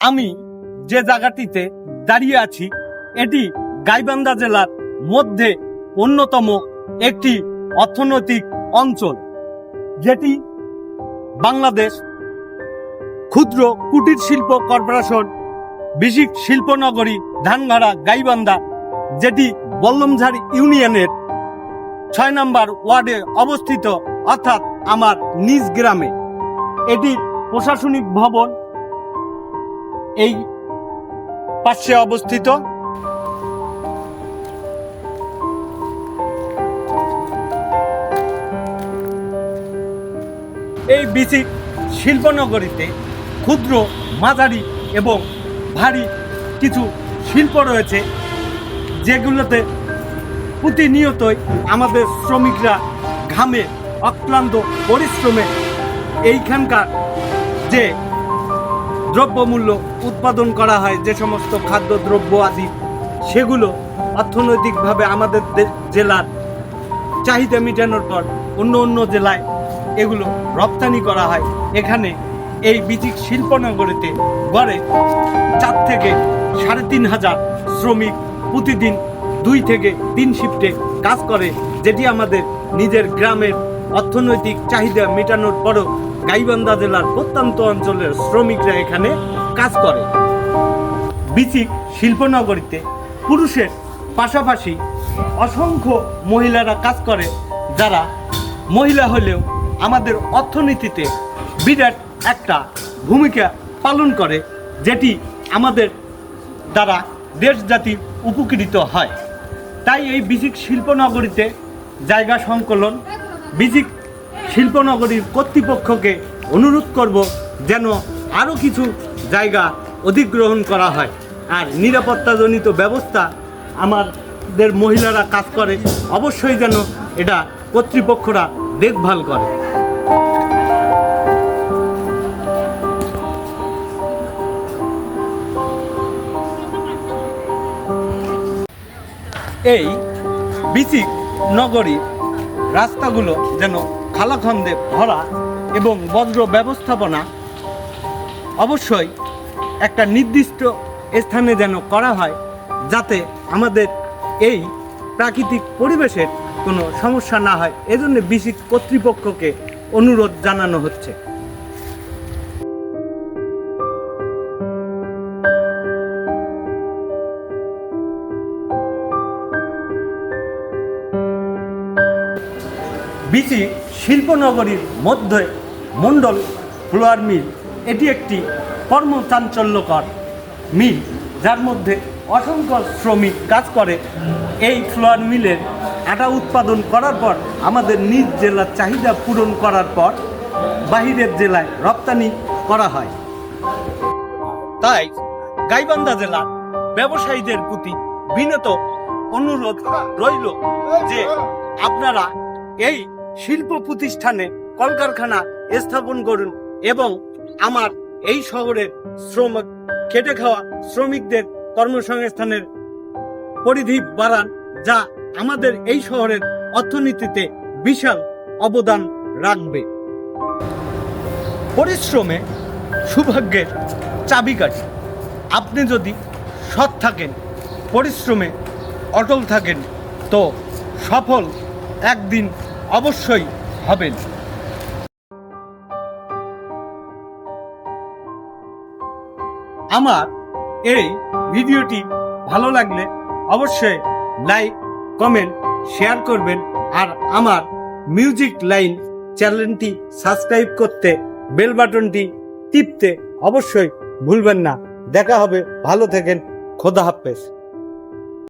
আমি যে জায়গাটিতে দাঁড়িয়ে আছি, এটি গাইবান্ধা জেলার মধ্যে অন্যতম একটি অর্থনৈতিক অঞ্চল, যেটি বাংলাদেশ ক্ষুদ্র কুটির শিল্প কর্পোরেশন বিশিক শিল্পনগরী ধানগাড়া গাইবান্ধা, যেটি বল্লমঝাড় ইউনিয়নের ছয় নম্বর ওয়ার্ডে অবস্থিত, অর্থাৎ আমার নিজ গ্রামে। এটি প্রশাসনিক ভবন এই পাশে অবস্থিত। এই বিসি শিল্পনগরীতে ক্ষুদ্র, মাঝারি এবং ভারী কিছু শিল্প রয়েছে, যেগুলোতে প্রতিনিয়তই আমাদের শ্রমিকরা ঘামে অক্লান্ত পরিশ্রমে। এইখানকার যে দ্রব্যমূল্য উৎপাদন করা হয়, যে সমস্ত খাদ্যদ্রব্য আদি, সেগুলো অর্থনৈতিকভাবে আমাদের জেলার চাহিদা মেটানোর পর অন্য অন্য জেলায় এগুলো রপ্তানি করা হয়। এখানে এই বিচিক শিল্পনগরীতে গড়ে চার থেকে সাড়ে তিন হাজার শ্রমিক প্রতিদিন দুই থেকে তিন শিফটে কাজ করে, যেটি আমাদের নিজের গ্রামের অর্থনৈতিক চাহিদা মেটানোর পরও গাইবান্ধা জেলার প্রত্যন্ত অঞ্চলের শ্রমিকরা এখানে কাজ করে। বিচিক শিল্পনগরীতে পুরুষের পাশাপাশি অসংখ্য মহিলারা কাজ করে, যারা মহিলা হলেও আমাদের অর্থনীতিতে বিরাট একটা ভূমিকা পালন করে, যেটি আমাদের দ্বারা দেশ জাতি উপকৃত হয়। তাই এই বিচিক শিল্পনগরীতে জায়গা সংকলন, বিচিক শিল্পনগরীর কর্তৃপক্ষকে অনুরোধ করব যেন আরও কিছু জায়গা অধিগ্রহণ করা হয়। আর নিরাপত্তাজনিত ব্যবস্থা আমাদের মহিলারা কাজ করে, অবশ্যই যেন এটা কর্তৃপক্ষরা দেখভাল করে। এই বিচিক নগরীর রাস্তাগুলো যেন খালাখন্দে ভরা এবং বজ্র ব্যবস্থাপনা অবশ্যই একটা নির্দিষ্ট স্থানে যেন করা হয় যাতে আমাদের এই প্রাকৃতিক পরিবেশের কোনো সমস্যা না হয়। এজন্য বিসিক কর্তৃপক্ষকে অনুরোধ জানানো হচ্ছে। বিচি শিল্পনগরীর মধ্যে মণ্ডল ফ্লোয়ার মিল। এটি একটি কর্মচাঞ্চল্যকর মিল, যার মধ্যে অসংখ্য শ্রমিক কাজ করে। এই ফ্লোয়ার মিলের আটা উৎপাদন করার পর, আমাদের নিজ জেলার চাহিদা পূরণ করার পর বাহিরের জেলায় রপ্তানি করা হয়। তাই গাইবান্ধা জেলার ব্যবসায়ীদের প্রতি বিনত অনুরোধ রইল যে আপনারা এই শিল্প প্রতিষ্ঠানে কলকারখানা স্থাপন করুন এবং আমার এই শহরের শ্রমিক খেটে খাওয়া শ্রমিকদের কর্মসংস্থানের পরিধি বাড়ান, যা আমাদের এই শহরের অর্থনীতিতে বিশাল অবদান রাখবে। পরিশ্রমে সৌভাগ্যের চাবিকাঠি। আপনি যদি সৎ থাকেন, পরিশ্রমে অটল থাকেন, তো সফল একদিন অবশ্যই হবেন। আমার এই ভিডিওটি ভালো লাগলে অবশ্যই লাইক, কমেন্ট, শেয়ার করবেন আর আমার মিউজিক লাইন চ্যানেলটি সাবস্ক্রাইব করতে বেল বাটনটি টিপতে অবশ্যই ভুলবেন না। দেখা হবে, ভালো থাকেন, খোদা হাফেজ।